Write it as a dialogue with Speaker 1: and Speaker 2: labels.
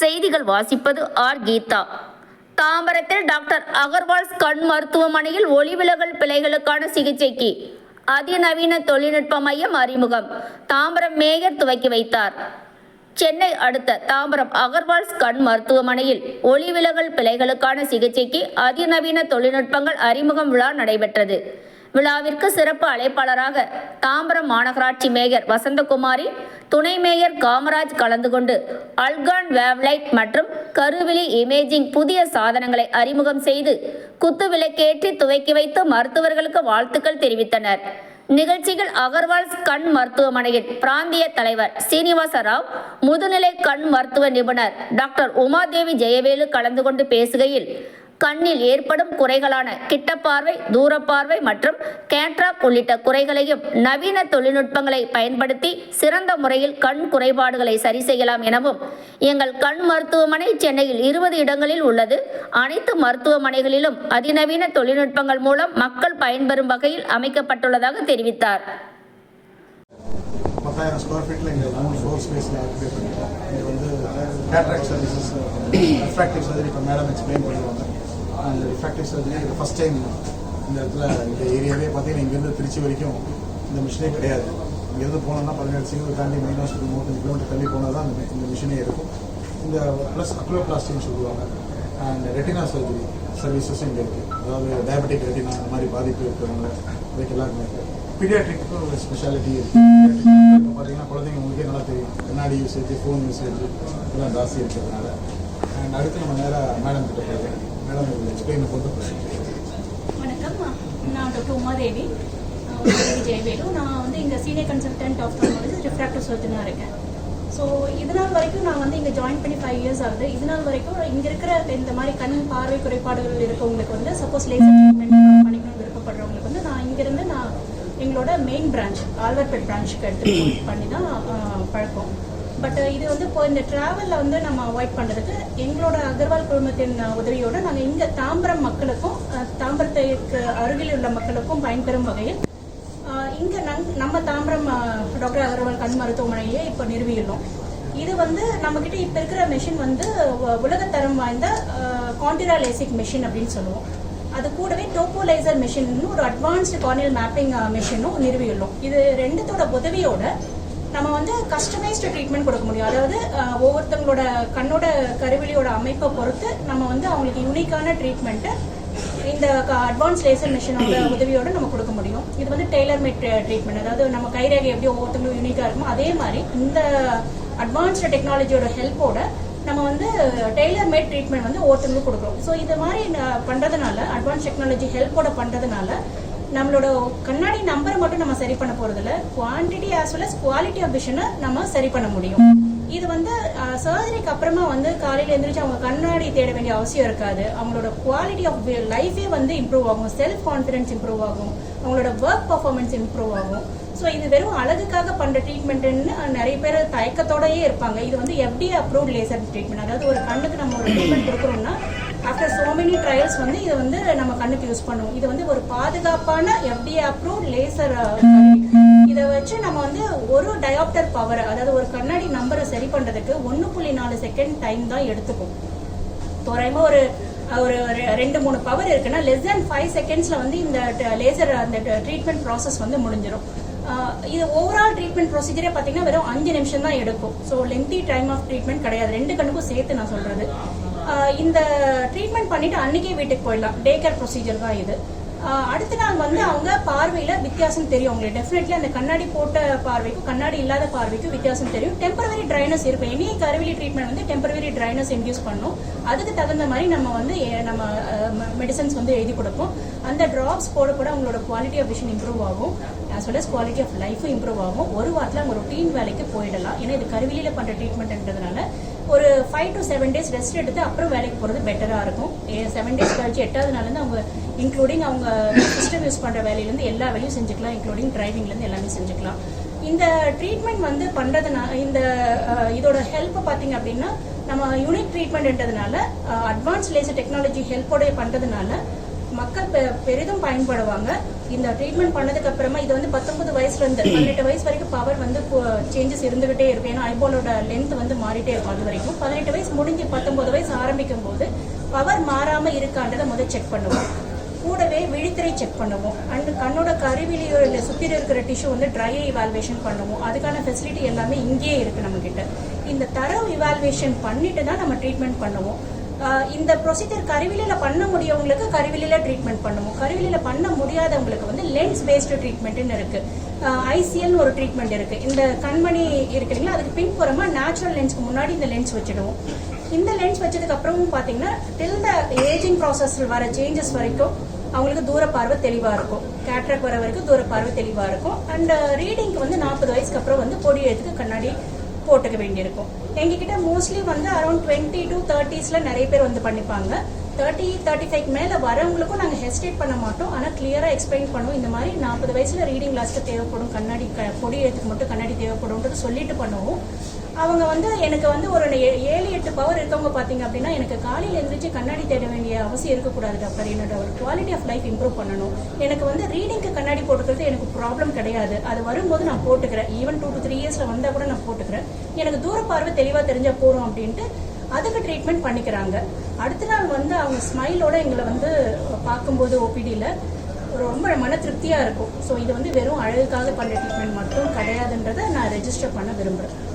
Speaker 1: செய்திகள் வாசிப்பது ஆர். கீதா. தாம்பரத்தில் டாக்டர் அகர்வால்ஸ் கண் மருத்துவமனையில் ஒளிவிலகல் பிழைகளுக்கான சிகிச்சைக்கு அதிநவீன தொழில்நுட்ப மையம் அறிமுகம். தாம்பரம் மேயர் துவக்கி வைத்தார். சென்னை அடுத்த தாம்பரம் அகர்வால்ஸ் கண் மருத்துவமனையில் ஒளிவிலகல் பிழைகளுக்கான சிகிச்சைக்கு அதிநவீன தொழில்நுட்பங்கள் அறிமுகம் விழா நடைபெற்றது. விழாவிற்கு சிறப்பு அழைப்பாளராக தாம்பரம் மாநகராட்சி மேயர் வசந்தகுமாரி துணை மேயர் காமராஜ் கலந்து கொண்டு அல்கான் வேவ்லைட் மற்றும் கருவிழி இமேஜிங் புதிய சாதனங்களை அறிமுகம் செய்து குத்து விளக்கேற்றி துவக்கி வைத்து மருத்துவர்களுக்கு வாழ்த்துக்கள் தெரிவித்தனர். நிகழ்ச்சியில் அகர்வால்ஸ் கண் மருத்துவமனையின் பிராந்திய தலைவர் சீனிவாச ராவ் முதுநிலை கண் மருத்துவ நிபுணர் டாக்டர் உமாதேவி ஜெயவேலு கலந்து கொண்டு பேசுகையில் கண்ணில் ஏற்படும் குறைகளான கிட்டப்பார்வை தூரப்பார்வை மற்றும் கேட்ராக் உள்ளிட்ட குறைகளையும் நவீன தொழில்நுட்பங்களை பயன்படுத்தி சிறந்த முறையில் கண் குறைபாடுகளை சரி செய்யலாம் எனவும் எங்கள் கண் மருத்துவமனை சென்னையில் இருபது இடங்களில் உள்ளது. அனைத்து மருத்துவமனைகளிலும் அதிநவீன தொழில்நுட்பங்கள் மூலம் மக்கள் பயன்பெறும் வகையில் அமைக்கப்பட்டுள்ளதாக தெரிவித்தார்.
Speaker 2: பத்தாயிரம் ஸ்கொயர் ஃபீட்டில் இங்கே மூணு ஸ்பேஸில் ஆக்குபை இது வந்து கேட்ராக்ட் சர்வீசஸ் ரிஃப்ராக்டிவ் சர்ஜரி இப்போ மேடம் எக்ஸ்பிளைன் பண்ணுவாங்க அந்த ரிஃப்ராக்டிவ் சர்ஜரி இது ஃபஸ்ட் டைம் இந்த இடத்துல இந்த ஏரியாவே பார்த்தீங்கன்னா இங்கேருந்து திருச்சி வரைக்கும் இந்த மிஷினே கிடையாது. இங்கேருந்து போனோம்னா பதினேழு சிங்கிள் தாண்டி மெயின் ஹாஸ்பிட்டல் மூணு கிலோமீட்டர் தள்ளி போனால் தான் இந்த இந்த மிஷினே இருக்கும். இந்த ப்ளஸ் அக்ரோபிளாஸ்டின்னு சொல்லுவாங்க. அண்ட் ரெட்டினா சர்ஜரி சர்வீசஸும் இங்கே இருக்குது அதாவது டயபெட்டிக் ரெட்டினா அந்த மாதிரி பாதிப்பு இருக்கிறவங்க அதுக்கு எல்லாருமே இருக்குது பீடியாட்ரிக்கு ஒரு ஸ்பெஷாலிட்டி இருக்குது இப்போ பார்த்தீங்கன்னா குழந்தைங்க உங்களுக்கே நல்லா தெரியும். கண்ணாடி யூசேஜ் ஃபோன் யூசேஜ் இதெல்லாம் ஜாஸ்தி இருக்கிறதுனால. அண்ட் அடுத்து நம்ம நேராக மேடம் கிட்ட போயிருக்கேன் மேடம்
Speaker 3: வணக்கம். நான் டாக்டர் உமாதேவி. ஜெயவேலு. நான் வந்து இங்கே சீனியர் கன்சல்டன்ட் ஆஃப் ரிஃப்ராக்டிவ் சர்ஜனாக இருக்கேன். ஸோ இது நாள் வரைக்கும் நான் வந்து இங்கே ஜாயின் பண்ணி ஃபைவ் இயர்ஸ் ஆகுது. இது நாள் வரைக்கும் இங்கே இருக்கிற இந்த மாதிரி கண் பார்வை குறைபாடுகள் இருக்கவங்களுக்கு வந்து சப்போஸ் லேசர் ட்ரீட்மெண்ட் பண்ணிக்கணும் விருப்பப்படுறவங்களுக்கு வந்து நான் இங்கேருந்து நான் எங்களோட மெயின் பிரான்ச் ஆல்வர்பேட் பிரான்ச்சுக்கு எடுத்து பண்ணி தான் பழக்கம். பட் uh, இது வந்து இப்போ இந்த டிராவலில் வந்து நம்ம அவாய்ட் பண்ணுறதுக்கு எங்களோட அகர்வால் குழுமத்தின் uh, உதவியோட நாங்கள் இங்கே தாம்பரம் மக்களுக்கும் அஹ், தாம்பரத்துக்கு அருகில் உள்ள மக்களுக்கும் பயன்பெறும் வகையில் இங்கே நங்- நம்ம தாம்பரம் டாக்டர் அகர்வால் கண் மருத்துவமனையே இப்போ நிறுவியுள்ளோம். இது வந்து நம்மக்கிட்ட இப்போ இருக்கிற மெஷின் வந்து உலகத்தரம் வாய்ந்த காண்டிரா லேசிக் மெஷின் அப்படின்னு சொல்லுவோம். அது கூடவே டோப்போலைசர் மெஷின்னு ஒரு அட்வான்ஸ்டு கார்னியல் மேப்பிங் மெஷினும் நிறுவியுள்ளோம். இது ரெண்டுத்தோட உதவியோட நம்ம வந்து கஸ்டமைஸ்டு ட்ரீட்மெண்ட் கொடுக்க முடியும். அதாவது ஒவ்வொருத்தவங்களோட கண்ணோட கருவிலியோட அமைப்பை பொறுத்து நம்ம வந்து அவங்களுக்கு யூனிக்கான ட்ரீட்மெண்ட்டை இந்த அட்வான்ஸ் லேசர் மிஷினோட உதவியோட நம்ம கொடுக்க முடியும். இது வந்து டெய்லர் மேட் ட்ரீட்மெண்ட் அதாவது நம்ம கைரேகை எப்படி ஒவ்வொருத்தங்களும் யூனிக்காக இருக்குமோ அதே மாதிரி இந்த அட்வான்ஸ்டு டெக்னாலஜியோட ஹெல்ப்போட நம்ம வந்து டெய்லர் மேட் ட்ரீட்மெண்ட் வந்து ஒவ்வொருத்தங்களுக்கும் கொடுக்குறோம் ஸோ இது மாதிரி பண்றதுனால அட்வான்ஸ் டெக்னாலஜி ஹெல்ப்போட பண்றதுனால நம்மளோட கண்ணாடி நம்பரை மட்டும் நம்ம சரி பண்ண போறதில்ல. Quantity as well as quality of விஷனை நம்ம சரி பண்ண முடியும். இது வந்து சர்ஜரிக்கு அப்புறமா வந்து காலையில எழுந்திரிச்சு அவங்க கண்ணாடி தேட வேண்டிய அவசியம் இருக்காது. அவங்களோட குவாலிட்டி ஆஃப் லைஃபே வந்து இம்ப்ரூவ் ஆகும். செல்ஃப் கான்ஃபிடன்ஸ் இம்ப்ரூவ் ஆகும். அவங்களோட ஒர்க் பர்ஃபார்மன்ஸ் இம்ப்ரூவ் ஆகும். ஸோ இது வெறும் அழகுக்காக பண்ற ட்ரீட்மெண்ட்னு நிறைய பேர் தயக்கத்தோடயே இருப்பாங்க. இது வந்து எப்படி அப்ரூவ்ட் லேசர் ட்ரீட்மெண்ட் அதாவது ஒரு கண்ணுக்கு நம்ம ஒரு ட்ரீட்மெண்ட் கொடுக்குறோம்னா ஆஃப்டர் சோ மெனி ட்ரையல்ஸ் வந்து இதை வந்து நம்ம கண்ணுக்கு யூஸ் பண்ணுவோம். இது வந்து ஒரு பாதுகாப்பான எஃப்டிஏ அப்ரூவ் லேசர் இதை வச்சு நம்ம வந்து ஒரு டயாப்டர் பவர் அதாவது ஒரு கண்ணாடி நம்பரை சரி பண்றதுக்கு ஒன்று புள்ளி நாலு செகண்ட் டைம் தான் எடுத்துக்கும். தோராயமா ஒரு ஒரு ரெண்டு மூணு பவர் இருக்குன்னா லெஸ் தேன் ஃபைவ் செகண்ட்ஸ்ல வந்து இந்த லேசர் அந்த ட்ரீட்மெண்ட் ப்ராசஸ் வந்து முடிஞ்சிடும் இது ஓவரால் ட்ரீட்மெண்ட் ப்ரொசீஜரே பார்த்தீங்கன்னா வெறும் அஞ்சு நிமிஷம் தான் எடுக்கும். So lengthy time of treatment கிடையாது. ரெண்டு கண்ணுக்கும் சேர்த்து நான் சொல்றது. இந்த ட்ரீட்மெண்ட் பண்ணிட்டு அன்னைக்கே வீட்டுக்கு போயிடலாம். டே கேர் ப்ரொசீஜர் தான் இது. அடுத்த நாள் வந்து அவங்க பார்வையில வித்தியாசம் தெரியும் அவங்களுக்கு. டெஃபினெட்லி அந்த கண்ணாடி போட்ட பார்வைக்கும் கண்ணாடி இல்லாத பார்வைக்கும் வித்தியாசம் தெரியும். டெம்பரவரி ட்ரைனஸ் இருக்கும். எனி கருவிலி ட்ரீட்மெண்ட் வந்து டெம்பரவரி ட்ரைனஸ் இன்டியூஸ் பண்ணும். அதுக்கு தகுந்த மாதிரி நம்ம வந்து நம்ம மெடிசன்ஸ் வந்து எழுதி கொடுப்போம். அந்த ட்ராப்ஸ் போட கூட அவங்களோட குவாலிட்டி ஆஃப் விஷன் இம்ப்ரூவ் ஆகும். As well as quality of லைஃபும் இம்ப்ரூவ் ஆகும். ஒரு வாரத்தில் அவங்க ரொட்டீன் வேலைக்கு போயிடலாம். ஏன்னா இது கருவிலியில் பண்ணுற ட்ரீட்மெண்ட்ன்றதுனால ஒரு five to seven days rest எடுத்து அப்புறம் வேலைக்கு போகிறது பெட்டராக இருக்கும். செவன் டேஸ் கழிச்சு எட்டாவது நாள்லேருந்து அவங்க இன்க்ளூடிங் அவங்க சிஸ்டம் யூஸ் பண்ணுற வேலையிலேருந்து எல்லா வேலையும் செஞ்சுக்கலாம் இன்க்ளூடிங் டிரைவிங்லேருந்து எல்லாமே செஞ்சுக்கலாம். இந்த ட்ரீட்மெண்ட் வந்து பண்ணுறதுனால இந்த இதோட ஹெல்ப் பார்த்தீங்க அப்படின்னா நம்ம யூனிக் ட்ரீட்மெண்ட்ன்றதுனால அட்வான்ஸ் லேசர் டெக்னாலஜி ஹெல்ப்போட பண்ணுறதுனால மக்கள் பெ- பெரிதும் பயன்படுவாங்க. இந்த ட்ரீட்மெண்ட் பண்ணதுக்கு அப்புறமா இது வந்து பத்தொன்பது வயசுல இருந்து பதினெட்டு வயசு வரைக்கும் பவர் வந்து சேஞ்சஸ் இருந்துகிட்டே இருக்கும். ஏன்னா ஐபாலோட லென்த் வந்து மாறிட்டே இருக்கும் அது வரைக்கும். பதினெட்டு வயசு முடிஞ்சு பத்தொன்பது வயசு ஆரம்பிக்கும் போது பவர் மாறாம இருக்கான்றதை முதல் செக் பண்ணுவோம். கூடவே விழித்திரை செக் பண்ணுவோம். அண்ட் கண்ணோட கருவிலியோட சுற்றி இருக்கிற டிஷ்யூ வந்து ட்ரை இவால்வேஷன் பண்ணுவோம். அதுக்கான ஃபெசிலிட்டி எல்லாமே இங்கேயே இருக்கு நம்ம கிட்ட இந்த தரவு இவால்வேஷன் பண்ணிட்டு தான் நம்ம ட்ரீட்மெண்ட் பண்ணுவோம். இந்த ப்ரொசீஜர் கருவிலையில் பண்ண முடியவங்களுக்கு கருவிலையில் ட்ரீட்மெண்ட் பண்ணுவோம். கருவிலையில் பண்ண முடியாதவங்களுக்கு வந்து லென்ஸ் பேஸ்டு ட்ரீட்மெண்ட்டுன்னு இருக்குது ஐசிஎல்னு ஒரு ட்ரீட்மெண்ட் இருக்குது இந்த கண்மணி இருக்குதுங்களா அதுக்கு பின்புறமாக நேச்சுரல் லென்ஸ்க்கு முன்னாடி இந்த லென்ஸ் வச்சிடுவோம். இந்த லென்ஸ் வச்சதுக்கு அப்புறமும் டில் த ஏஜிங் ப்ராசஸில் வர சேஞ்சஸ் வரைக்கும் அவங்களுக்கு தூர பார்வை தெளிவா இருக்கும். கேட்ராக் வர வரைக்கும் தூர பார்வை தெளிவா இருக்கும். அண்ட் ரீடிங்க்கு uh, வந்து நாற்பது வயசுக்கு அப்புறம் வந்து பொடி எழுத்துக்கு கண்ணாடி போட்டுக்க வேண்டியிருக்கும். எங்ககிட்ட மோஸ்ட்லி வந்து அரௌண்ட் டுவெண்ட்டி டு தேர்ட்டிஸ்ல நிறைய பேர் வந்து பண்ணிப்பாங்க. தேர்ட்டி தேர்ட்டி ஃபைவ் மேல வரவங்களுக்கும் நாங்கள் ஹெசிடேட் பண்ண மாட்டோம். ஆனால் கிளியரா எக்ஸ்பிளைன் பண்ணுவோம். இந்த மாதிரி நாற்பது வயசுல ரீடிங் கிளாஸ்க்கு தேவைப்படும் கண்ணாடி க- பொடி எழுத்துக்கு மட்டும் கண்ணாடி தேவைப்படும்ன்றது சொல்லிட்டு பண்ணுவோம். அவங்க வந்து எனக்கு வந்து ஒரு ஏ- ஏழு எட்டு பவர் இருக்கவங்க பார்த்தீங்க அப்படின்னா எனக்கு காலையில் எழுந்திரிச்சு கண்ணாடி தேட வேண்டிய அவசியம் இருக்கக்கூடாது டாக்டர் என்னோட ஒரு குவாலிட்டி ஆஃப் லைஃப் இம்ப்ரூவ் பண்ணணும். எனக்கு வந்து ரீடிங்க்கு கண்ணாடி போட்டுக்கிறது எனக்கு ப்ராப்ளம் கிடையாது. அது வரும்போது நான் போட்டுக்கிறேன். ஈவன் டூ டு த்ரீ இயர்ஸில் வந்தால் கூட நான் போட்டுக்கிறேன். எனக்கு தூர பார்வை தெளிவாக தெரிஞ்சால் போதும் அப்படின்ட்டு அதுக்கு ட்ரீட்மெண்ட் பண்ணிக்கிறாங்க. அடுத்த நாள் வந்து அவங்க ஸ்மைலோட எங்களை வந்து பார்க்கும்போது ஓபிடியில் ரொம்ப மன திருப்தியாக இருக்கும். ஸோ இது வந்து வெறும் அழகுக்காக பண்ண ட்ரீட்மெண்ட் மட்டும் கிடையாதுன்றதை நான் ரெஜிஸ்டர் பண்ண விரும்புகிறேன்